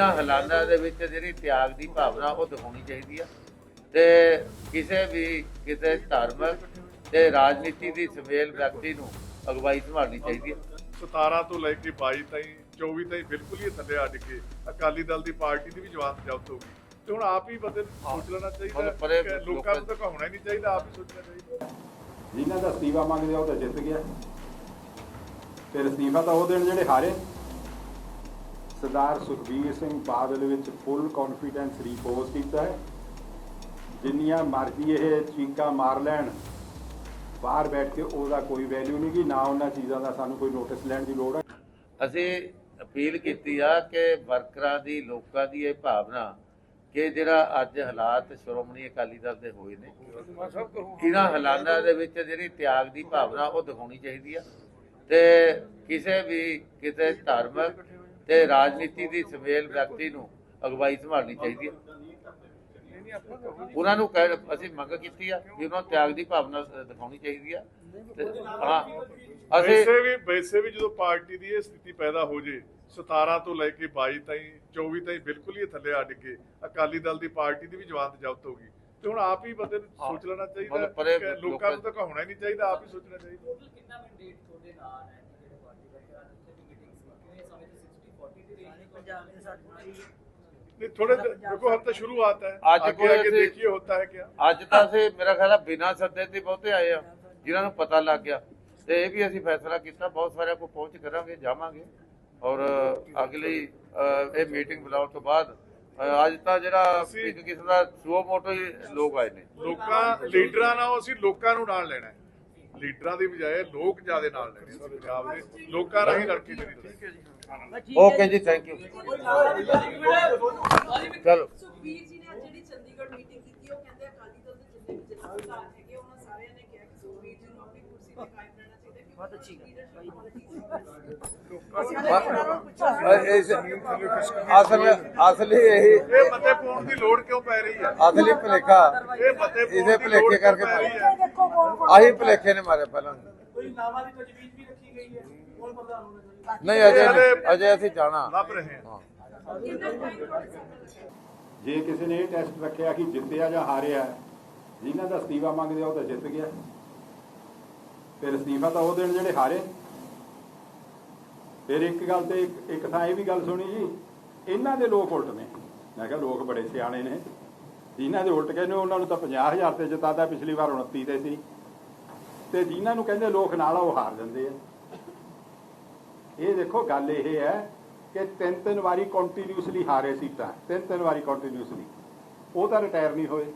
ਇਹਨਾਂ ਹਾਲਾਤਾਂ ਦੇ ਵਿੱਚ ਜਿਹੜੀ ਤਿਆਗ ਦੀ ਭਾਵਨਾ ਉਹ ਦਿਖਾਉਣੀ ਚਾਹੀਦੀ ਆ। ਤੇ ਕਿਸੇ ਵੀ ਕਿਸੇ ਧਾਰਮਿਕ ਤੇ ਰਾਜਨੀਤੀ ਦੀ ਸਮੇਲ ਵਿਅਕਤੀ ਨੂੰ ਅਗਵਾਈ ਸੰਭਾਲਣੀ ਚਾਹੀਦੀ ਹੈ 17 ਤੋਂ ਲੈ ਕੇ 22 ਤਾਈਂ 24 ਤਾਈਂ ਬਿਲਕੁਲ ਹੀ ਥੱਲੇ ਅੱਡ ਕੇ ਅਕਾਲੀ ਦਲ ਦੀ ਪਾਰਟੀ ਦੀ ਵੀ ਜਵਾਨ ਜ਼ਬਤ ਹੋ ਗਈ। ਤੇ ਹੁਣ ਆਪ ਹੀ ਬੰਦੇ ਨੂੰ ਸੋਚ ਲੈਣਾ ਚਾਹੀਦਾ ਲੋਕਾਂ ਨੂੰ ਤਾਂ ਕਹਾਉਣਾ ਹੀ ਨਹੀਂ ਚਾਹੀਦਾ ਆਪ ਹੀ ਸੋਚਣਾ ਚਾਹੀਦਾ ਜਿਨ੍ਹਾਂ ਦਾ ਅਸਤੀਫਾ ਮੰਗਦੇ ਆ ਉਹ ਤਾਂ ਜਿੱਤ ਗਿਆ। ਫਿਰ ਅਸਤੀਫਾ ਤਾਂ ਉਹ ਦੇਣ ਜਿਹੜੇ ਹਾਰੇ। ਸਰਦਾਰ ਸੁਖਬੀਰ ਸਿੰਘ ਬਾਦਲ ਵਿੱਚ ਫੁੱਲ ਕੌਨਫੀਡੈਂਸ ਰਿਪੋਜ਼ ਕੀਤਾ ਹੈ। ਜਿੰਨੀਆਂ ਮਰਜ਼ੀ ਇਹ ਚੀਕਾਂ ਮਾਰ ਲੈਣ, ਬਾਹਰ ਬੈਠ ਕੇ ਉਹਦਾ ਕੋਈ ਵੈਲਿਊ ਨਹੀਂ ਗੀ, ਨਾ ਉਹਨਾਂ ਚੀਜ਼ਾਂ ਦਾ ਸਾਨੂੰ ਕੋਈ ਨੋਟਿਸ ਲੈਣ ਦੀ ਲੋੜ ਹੈ ਅਸੀਂ ਅਪੀਲ ਕੀਤੀ ਆ ਕਿ ਵਰਕਰਾਂ ਦੀ, ਲੋਕਾਂ ਦੀ ਇਹ ਭਾਵਨਾ ਕਿ ਜਿਹੜਾ ਅੱਜ ਹਾਲਾਤ ਸ਼੍ਰੋਮਣੀ ਅਕਾਲੀ ਦਲ ਦੇ ਹੋਏ ਨੇ, ਇਹਨਾਂ ਹਾਲਾਤਾਂ ਦੇ ਵਿੱਚ ਜਿਹੜੀ ਤਿਆਗ ਦੀ ਭਾਵਨਾ ਉਹ ਦਿਖਾਉਣੀ ਚਾਹੀਦੀ ਆ। ਤੇ ਕਿਸੇ ਵੀ ਕਿਸੇ ਧਾਰਮਿਕ ਤੇ ਰਾਜਨੀਤੀ ਦੀ ਸਮੇਲ ਵਿਅਕਤੀ ਨੂੰ ਅਗਵਾਈ ਸੰਭਾਲਣੀ ਚਾਹੀਦੀ ਹੈ। ਉਹਨਾਂ ਨੂੰ ਕਹਿ ਅਸੀਂ ਮੰਗ ਕੀਤੀ ਆ ਵੀ ਉਹਨਾਂ ਨੂੰ ਤਿਆਗ ਦੀ ਭਾਵਨਾ ਦਿਖਾਉਣੀ ਚਾਹੀਦੀ ਆ। ਤੇ ਹਾਂ ਅਸੀਂ ਵੈਸੇ ਵੀ ਵੈਸੇ ਵੀ ਜਦੋਂ ਪਾਰਟੀ ਦੀ ਇਹ ਸਥਿਤੀ ਪੈਦਾ ਹੋ ਜੇ 17 ਤੋਂ ਲੈ ਕੇ 22 ਤਾਈਂ 24 ਤਾਈਂ ਬਿਲਕੁਲ ਹੀ ਥੱਲੇ ਅੱਡ ਕੇ ਅਕਾਲੀ ਦਲ ਦੀ ਪਾਰਟੀ ਦੀ ਵੀ ਜਵਾਨ ਜ਼ਬਤ ਹੋ ਗਈ। ਤੇ ਹੁਣ ਆਪ ਹੀ ਬੰਦੇ ਨੂੰ ਸੋਚ ਲੈਣਾ ਚਾਹੀਦਾ ਲੋਕਾਂ ਨੂੰ ਤਾਂ ਕਹਾਉਣਾ ਹੀ ਨਹੀਂ ਚਾਹੀਦਾ ਆਪ ਹੀ ਸੋਚਣਾ ਚਾਹੀਦਾ। ਕਿੰਨਾ ਮੈਂਡੇਟ ਤੁਹਾਡੇ ਨਾਲ ਹੈ ਜਿਹੜੇ ਪਾਰਟੀ ਵਰਕਰਾਂ ਨੇ ਉੱਥੇ ਦੀ ਮੀਟਿੰਗ ਸੀ ਕਿਵੇਂ ਸਮੇਂ ਤੇ 60 40 ਦੀ ਰੇਂਜ ਪੰਜਾਬ ਦੇ ਸਾਡੇ नहीं थोड़े देखो हम तो शुरुआत है आज आगे कोई आगे ऐसे- देखिए होता है क्या ਅੱਜ ਤਾਂ ਅਸੀਂ ਮੇਰਾ ਖਿਆਲ ਆ ਬਿਨਾਂ ਸੱਦੇ ਤੇ ਬਹੁਤੇ ਆਏ ਆ ਜਿਨ੍ਹਾਂ ਨੂੰ ਪਤਾ ਲੱਗ ਗਿਆ ਤੇ ਇਹ ਵੀ ਅਸੀਂ ਫੈਸਲਾ ਕੀਤਾ ਬਹੁਤ ਸਾਰਿਆਂ ਕੋਲ ਪਹੁੰਚ ਕਰਾਂਗੇ ਜਾਵਾਂਗੇ ਔਰ ਅਗਲੀ ਅ, ਇਹ ਮੀਟਿੰਗ ਬੁਲਾਉਣ ਤੋਂ ਬਾਅਦ ਅ, ਅੱਜ ਤਾਂ ਜਿਹੜਾ ਅਸੀਂ- ਇੱਕ ਕਿਸਮ ਦਾ ਸੂਓ ਮੋਟੋ ਹੀ ਲੋਕ ਆਏ ਨੇ ਲੋਕਾਂ ਲੀਡਰਾਂ ਨਾਲ ਅਸੀਂ ਲੋਕਾਂ ਨੂੰ ਨਾਲ ਲੈਣਾ ਹੈ ਲੀਡਰਾਂ ਦੀ ਬਜਾਏ ਲੋਕ ਜਿਆਦੇ ਨਾਲ ਲੈਣੇ ਪੰਜਾਬ ਦੇ ਲੋਕਾਂ ਨਾਲ ਹੀ ਲੜ ਕੇ ਜਿਹੜੀ ਠੀਕ ਹੈ ਜੀ ਓਕੇ ਜੀ ਥੈਂਕ ਯੂ ਚਲੋ ਸੁਖਬੀਰ ਜੀ ਨੇ ਅੱਜ ਜਿਹੜੀ ਚੰਡੀਗੜ੍ਹ ਮੀਟਿੰਗ ਕੀਤੀ ਉਹ ਕਹਿੰਦੇ ਅਕਾਲੀ ਦਲ ਦੇ ਜਿੰਨੇ ਵੀ ਜਥੇਦਾਰ ਹੈਗੇ ਉਹਨਾਂ ਸਾਰਿਆਂ ਨੇ ਕਿਹਾ ਕਿ ਸੁਖਬੀਰ ਜੀ ਨੂੰ ਆਪਣੀ ਕੁਰਸੀ ਤੇ ਕਾਇਮ ਰਹਿਣਾ ਚਾਹੀਦਾ ਕਿ ਬਹੁਤ ਅੱਛੀ ਅਸਲ ਅਸਲੀ ਇਹੀ ਇਹ ਮਤੇ ਪਾਉਣ ਦੀ ਲੋੜ ਕਿਉਂ ਪੈ ਰਹੀ ਹੈ? ਅਸਲੀ ਭਲੇਖਾ। ਇਹ ਮਤੇ ਪਾਉਣ ਇਹਦੇ ਦੀ ਭੁਲੇਖੇ ਲੋੜ ਕਿਉਂ ਕਰਕੇ ਪੈ ਰਹੀ ਮਾਰੇ। ਹੈ? ਆਹੀ ਭਲੇਖੇ ਨੇ ਮਾਰੇ ਪਹਿਲਾਂ। ਕੋਈ ਨਾਮਾਂ ਦੀ ਤਜਵੀਜ਼ ਵੀ ਰੱਖੀ ਗਈ ਹੈ। ਕੌਣ ਪ੍ਰਧਾਨ ਹੋਣਾ ਚਾਹੀਦਾ? ਨਹੀਂ ਅਜੇ ਅਜੇ ਅਸੀਂ ਜਾਣਾ। ਲੱਭ ਰਹੇ ਹਾਂ। ਜੇ ਕਿਸੇ ਨੇ ਇਹ ਟੈਸਟ ਰੱਖਿਆ ਕਿ ਜਿੱਤਿਆ ਜਾਂ ਹਾਰਿਆ ਜਿਨ੍ਹਾਂ ਦਾ ਅਸਤੀਫਾ ਮੰਗਦੇ ਆ ਉਹ ਤਾਂ ਜਿੱਤ ਗਿਆ। ਫਿਰ ਅਸਤੀਫਾ ਤਾਂ ਉਹ ਦਿਨ ਜਿਹੜੇ ਹਾਰੇ। ਫਿਰ ਇੱਕ ਗੱਲ ਤੇ ਇੱਕ- ਥਾਂ ਇਹ ਵੀ ਗੱਲ ਸੁਣੀ ਜੀ, ਇਹਨਾਂ ਦੇ ਲੋਕ ਉਲਟ ਨੇ। ਮੈਂ ਕਿਹਾ ਲੋਕ ਬੜੇ ਸਿਆਣੇ ਨੇ। ਜਿਨ੍ਹਾਂ ਦੇ ਉਲਟ ਕਹਿੰਦੇ ਉਹਨਾਂ ਨੂੰ ਤਾਂ 50000 ਤੇ ਜਿਤਾਦਾ ਪਿਛਲੀ ਵਾਰ 29 ਤੇ ਸੀ। ਤੇ ਜਿਨ੍ਹਾਂ ਨੂੰ ਕਹਿੰਦੇ ਲੋਕ ਨਾਲ ਉਹ ਹਾਰ ਜਾਂਦੇ ਆ। ਇਹ ਦੇਖੋ, ਗੱਲ ਇਹ ਹੈ ਕਿ ਤਿੰਨ ਤਿੰਨ ਵਾਰੀ ਕੰਟੀਨਿਊਸਲੀ ਹਾਰੇ ਸੀਟਾਂ। ਤਿੰਨ ਤਿੰਨ ਵਾਰੀ ਕੰਟੀਨਿਊਸਲੀ ਉਹ ਤਾਂ ਰਿਟਾਇਰ ਨਹੀਂ ਹੋਏ।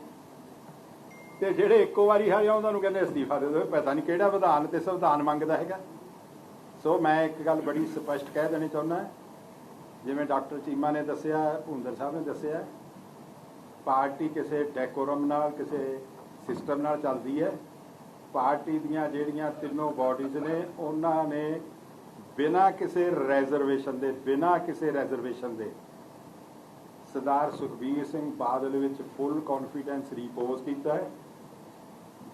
ਤੇ ਜਿਹੜੇ ਇੱਕੋ ਵਾਰੀ ਹਾਰੇ ਆ, ਉਹਨਾਂ ਨੂੰ ਕਹਿੰਦੇ ਅਸਤੀਫਾ ਦੇ ਦਿਓ। ਪਤਾ ਨਹੀਂ ਕਿਹੜਾ ਵਿਧਾਨ ਤੇ ਸੰਵਿਧਾਨ ਮੰਗਦਾ ਹੈਗਾ। ਸੋ ਮੈਂ ਇੱਕ ਗੱਲ ਬੜੀ ਸਪਸ਼ਟ ਕਹਿ ਦੇਣੀ ਚਾਹੁੰਦਾ ਜਿਵੇਂ ਡਾਕਟਰ ਚੀਮਾ ਨੇ ਦੱਸਿਆ ਭੁੰਦਰ ਸਾਹਿਬ ਨੇ ਦੱਸਿਆ, ਪਾਰਟੀ ਕਿਸੇ ਡੈਕੋਰਮ ਨਾਲ, ਕਿਸੇ ਸਿਸਟਮ ਨਾਲ ਚੱਲਦੀ ਹੈ। ਪਾਰਟੀ ਦੀਆਂ ਜਿਹੜੀਆਂ ਤਿੰਨੋਂ ਬਾਡੀਜ਼ ਨੇ, ਉਹਨਾਂ ਨੇ ਬਿਨਾਂ ਕਿਸੇ ਰਿਜ਼ਰਵੇਸ਼ਨ ਦੇ, ਬਿਨਾਂ ਕਿਸੇ ਰਿਜ਼ਰਵੇਸ਼ਨ ਦੇ ਸਰਦਾਰ ਸੁਖਬੀਰ ਸਿੰਘ ਬਾਦਲ ਵਿੱਚ ਫੁੱਲ ਕੌਨਫੀਡੈਂਸ ਰੀਪੋਜ਼ ਕੀਤਾ ਹੈ।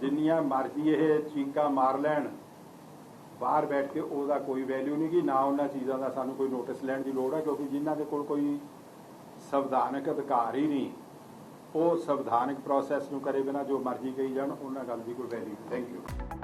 ਜਿੰਨੀਆਂ ਮਰਜ਼ੀ ਇਹ ਚੀਕਾਂ ਮਾਰ ਲੈਣ, ਬਾਹਰ ਬੈਠ ਕੇ ਉਹਦਾ ਕੋਈ ਵੈਲਿਊ ਨਹੀਂ ਗੀ, ਨਾ ਉਹਨਾਂ ਚੀਜ਼ਾਂ ਦਾ ਸਾਨੂੰ ਕੋਈ ਨੋਟਿਸ ਲੈਣ ਦੀ ਲੋੜ ਹੈ ਕਿਉਂਕਿ ਜਿਨ੍ਹਾਂ ਦੇ ਕੋਲ ਕੋਈ ਸੰਵਿਧਾਨਕ ਅਧਿਕਾਰ ਹੀ ਨਹੀਂ, ਉਹ ਸੰਵਿਧਾਨਕ ਪ੍ਰੋਸੈਸ ਨੂੰ ਕਰੇ ਬਿਨਾਂ ਜੋ ਮਰਜ਼ੀ ਕਹੀ ਜਾਣ, ਉਹਨਾਂ ਗੱਲ ਦੀ ਕੋਈ ਵੈਲਿਊ ਥੈਂਕ ਯੂ